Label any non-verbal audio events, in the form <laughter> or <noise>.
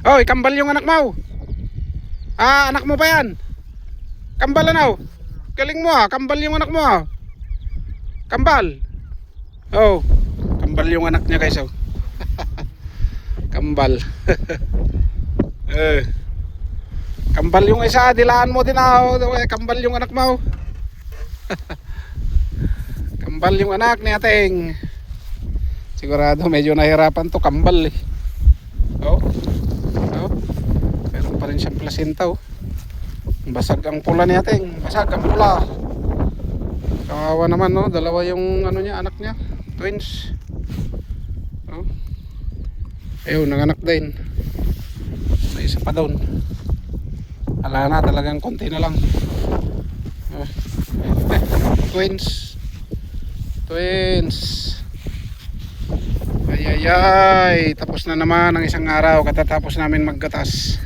Oy, kambal yung anak mo. Ah, anak mo pa yan. Kambal ano? Galing mo ah, kambal yung anak mo ah. Kambal. Oh, kambal yung anak niya guys oh. <laughs> kambal. <laughs> eh. Kambal yung isa, dilaan mo din ah. oh. Eh, Kambal yung anak mo. <laughs> kambal yung anak ni ating. Sigurado medyo nahirapan to kambal eh. Oh. Oh. Siyang placenta oh. Basag ang pula ni ating. Basag ang pula. Kawawa naman no. Dalawa yung ano niya, anak niya. Twins. Oh. Ayun, nanganak din. May isa pa doon. Ala na talagang konti na lang. Oh. <laughs> Twins. Twins. Ay ay ay, tapos na naman ang isang araw katatapos namin maggatas.